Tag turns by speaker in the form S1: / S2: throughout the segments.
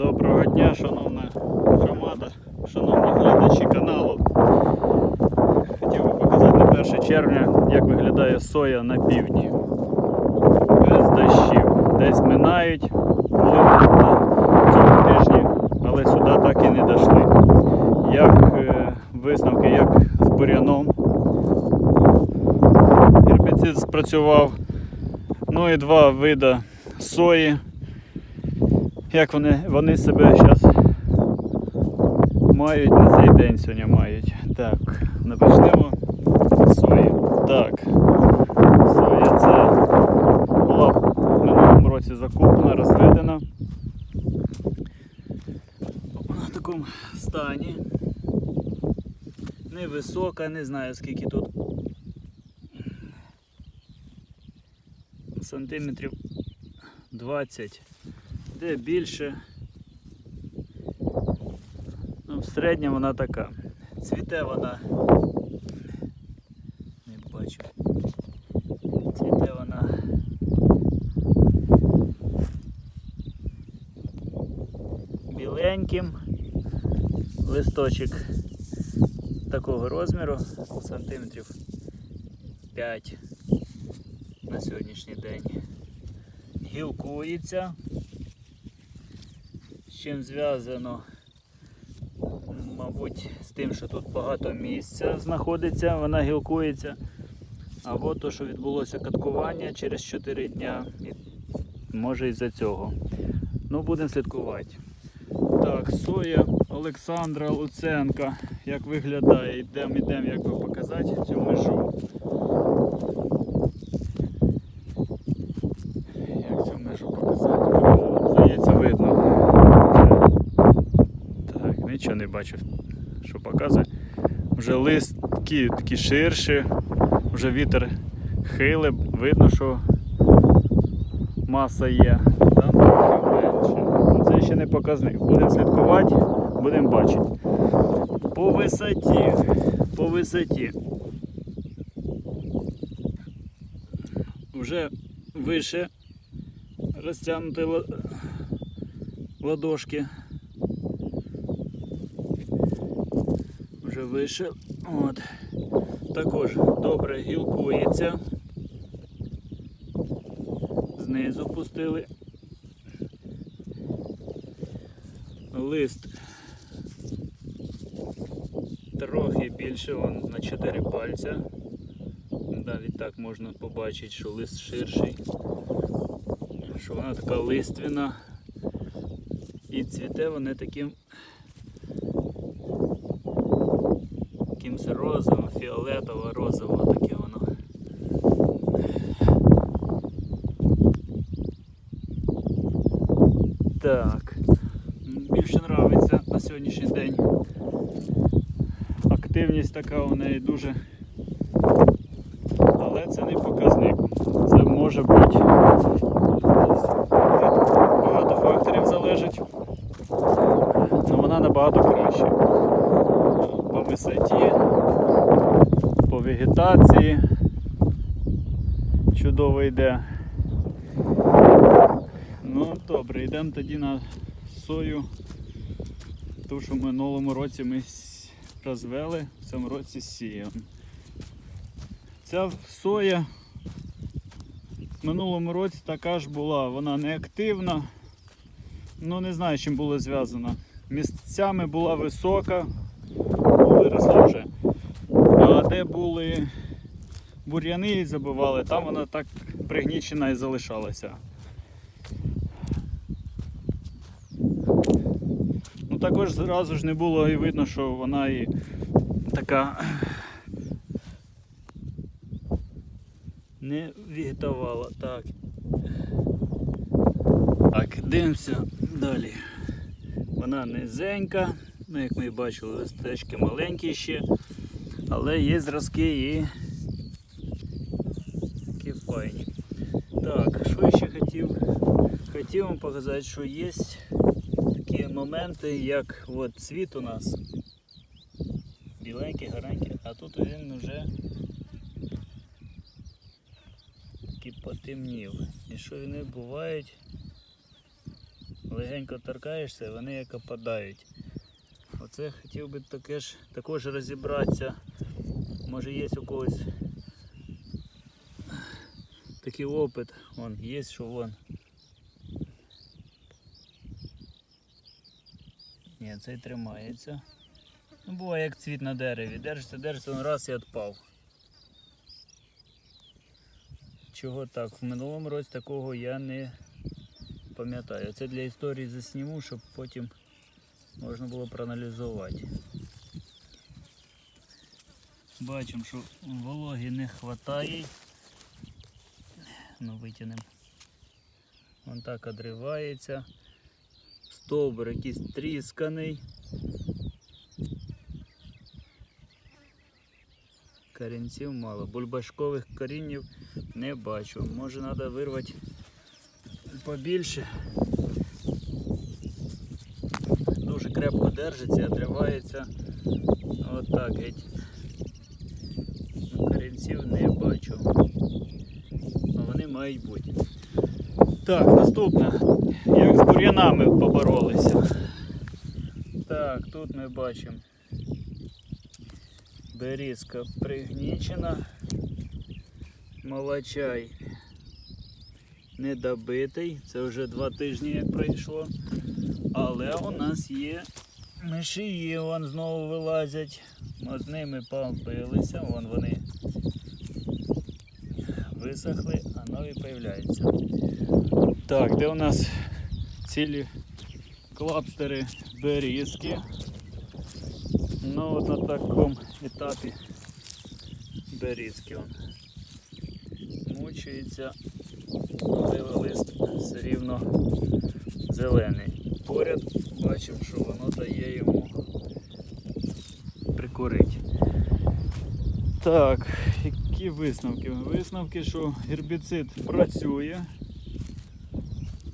S1: Доброго дня, шановна громада, шановні глядачі каналу. Хотів би показати на 1 червня, як виглядає соя на півдні. Без дощів. Десь минають, були на цьому тижні, але сюди так і не дійшли. Як е, висновки, як з буряном. Гербіцид спрацював. Ну і два види сої. Як вони, вони себе зараз мають на цей день сьогодні мають. Так, ну почнемо сої. Так. Соя це була в минулому році закуплена, розведена. В такому стані. Невисока, не знаю скільки тут. Сантиметрів 20 де більше. Ну, в середньому вона така. Цвіте вона. Не бачу. Цвіте вона. Біленьким. Листочок такого розміру, сантиметрів 5 на сьогоднішній день. Гілкується чим зв'язано, мабуть, з тим, що тут багато місця знаходиться, вона гілкується. Або то, що відбулося каткування через 4 дня, і може із-за цього. Ну, будемо слідкувати. Так, соя Олександра Луценка. Як виглядає? Йдемо, йдемо, як би показати цю межу. Як цю межу показати? Здається, видно. Так, нічого не бачив, що показує. Вже листки такі ширші, вже вітер хиле, видно, що маса є. Там менше. Це ще не показник. Будемо слідкувати, будемо бачити. По висоті. По висоті. Вже вище розтягнуті ла- ладошки. Вже вище. От. Також добре гілкується. Знизу пустили. Лист трохи більше, вон на 4 пальця. Навіть так можна побачити, що лист ширший, що вона така лиственна і цвіте вони таким якимось розовим, фіолетово розово таке воно. Так. Більше подобається на сьогоднішній день. Активність така у неї дуже. Але це не показник. Це може бути багато факторів залежить. але вона набагато краще. По висоті, по вегетації. Чудово йде. Ну добре, йдемо тоді на сою. Ту, що в минулому році ми розвели, в цьому році сіємо. Ця соя в минулому році така ж була, вона не активна. Ну не знаю, з чим було зв'язано. Місцями була висока, ну, виросла вже. Де були бур'яни і забивали, там вона так пригнічена і залишалася. Ну також зразу ж не було і видно, що вона і така не вегетувала. Так. Так, дивимося далі. Вона низенька, ну як ми бачили, листечки маленькі ще, але є зразки і такі файні. Так, що ще хотів? Хотів вам показати, що є такі моменти, як от цвіт у нас. Біленький, гарненький, а тут він вже такий потемнів. І що вони бувають легенько торкаєшся, вони як опадають. Оце хотів би таке ж, також розібратися. Може є у когось такий опит. Вон, є, що вон. Ні, цей тримається. Ну, буває як цвіт на дереві. Держиться, держиться, він раз і відпав. Чого так? В минулому році такого я не пам'ятаю. Це для історії засніму, щоб потім можна було проаналізувати. Бачимо, що вологи не вистачає. Ну, витягнемо. Вон так одривається. Стовбур якийсь трісканий. Корінців мало. Бульбашкових коріннів не бачу. Може треба вирвати побільше. Крепко держиться, отривається. Отак геть. Корінців не бачу. Вони мають бути. Так, наступне. Як з бур'янами поборолися. Так, тут ми бачимо. Берізка пригнічена. Молочай недобитий. Це вже два тижні як пройшло. Але у нас є мишії, вон знову вилазять. Ми з ними побилися, вон вони висохли, а нові появляються. Так, де у нас цілі клапстери берізки. Ну от на такому етапі берізки он мучається, але лист все рівно зелений. Поряд бачимо, що воно дає йому прикурити. Так, які висновки? Висновки, що гербіцид працює.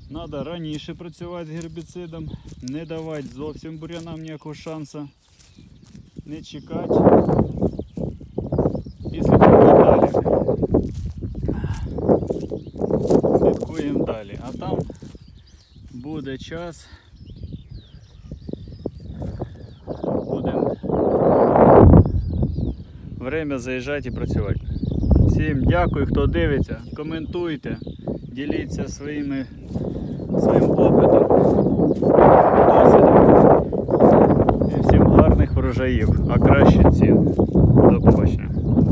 S1: Треба раніше працювати з гербіцидом, не давати зовсім бурянам ніякого шансу, не чекати і слідкувати далі. Слідкуємо далі. А там буде час. Будемо время заїжджати і працювати. Всім дякую, хто дивиться, коментуйте, діліться своїми, своїм опитом, досвідом. І всім гарних врожаїв, а краще цін.